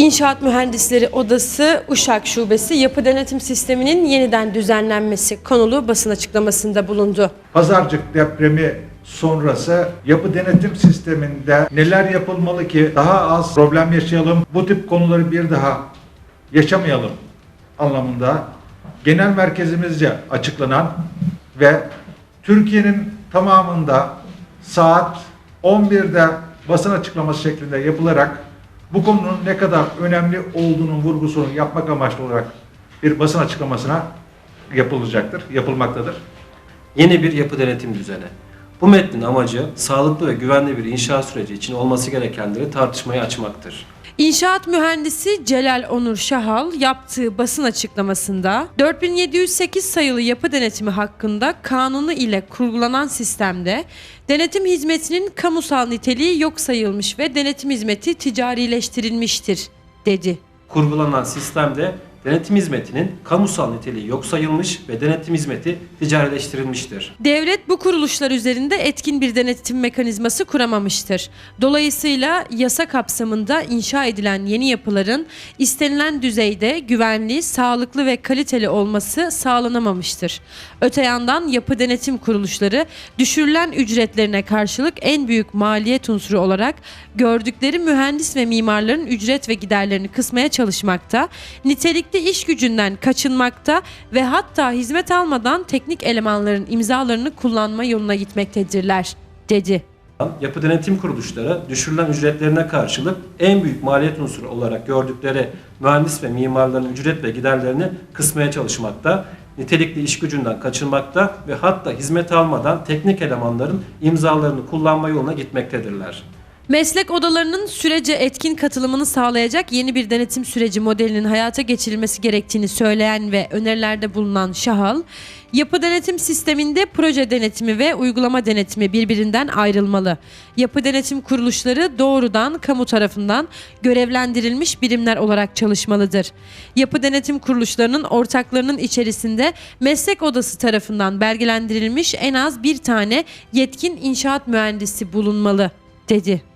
İnşaat Mühendisleri Odası Uşak Şubesi yapı denetim sisteminin yeniden düzenlenmesi konulu basın açıklamasında bulundu. Pazarcık depremi sonrası yapı denetim sisteminde neler yapılmalı ki daha az problem yaşayalım, bu tip konuları bir daha yaşamayalım anlamında genel merkezimizce açıklanan ve Türkiye'nin tamamında saat 11'de basın açıklaması şeklinde yapılarak bu konunun ne kadar önemli olduğunun vurgusunu yapmak amaçlı olarak bir basın açıklamasına yapılacaktır, yapılmaktadır. Yeni bir yapı denetim düzeni. Bu metnin amacı sağlıklı ve güvenli bir inşaat süreci için olması gerekenleri tartışmaya açmaktır. İnşaat mühendisi Celal Onur Şahal yaptığı basın açıklamasında 4708 sayılı yapı denetimi hakkında kanunu ile kurgulanan sistemde denetim hizmetinin kamusal niteliği yok sayılmış ve denetim hizmeti ticarileştirilmiştir dedi. Kurgulanan sistemde denetim hizmetinin kamusal niteliği yok sayılmış ve denetim hizmeti ticarileştirilmiştir. Devlet bu kuruluşlar üzerinde etkin bir denetim mekanizması kuramamıştır. Dolayısıyla yasa kapsamında inşa edilen yeni yapıların istenilen düzeyde güvenli, sağlıklı ve kaliteli olması sağlanamamıştır. Öte yandan yapı denetim kuruluşları düşürülen ücretlerine karşılık en büyük maliyet unsuru olarak gördükleri mühendis ve mimarların ücret ve giderlerini kısmaya çalışmakta, nitelikli iş gücünden kaçınmakta ve hatta hizmet almadan teknik elemanların imzalarını kullanma yoluna gitmektedirler, dedi. Yapı denetim kuruluşları düşürülen ücretlerine karşılık en büyük maliyet unsuru olarak gördükleri mühendis ve mimarların ücret ve giderlerini kısmaya çalışmakta, nitelikli iş gücünden kaçınmakta ve hatta hizmet almadan teknik elemanların imzalarını kullanma yoluna gitmektedirler. Meslek odalarının sürece etkin katılımını sağlayacak yeni bir denetim süreci modelinin hayata geçirilmesi gerektiğini söyleyen ve önerilerde bulunan Şahal, yapı denetim sisteminde proje denetimi ve uygulama denetimi birbirinden ayrılmalı. Yapı denetim kuruluşları doğrudan kamu tarafından görevlendirilmiş birimler olarak çalışmalıdır. Yapı denetim kuruluşlarının ortaklarının içerisinde meslek odası tarafından belgelendirilmiş en az bir tane yetkin inşaat mühendisi bulunmalı, dedi.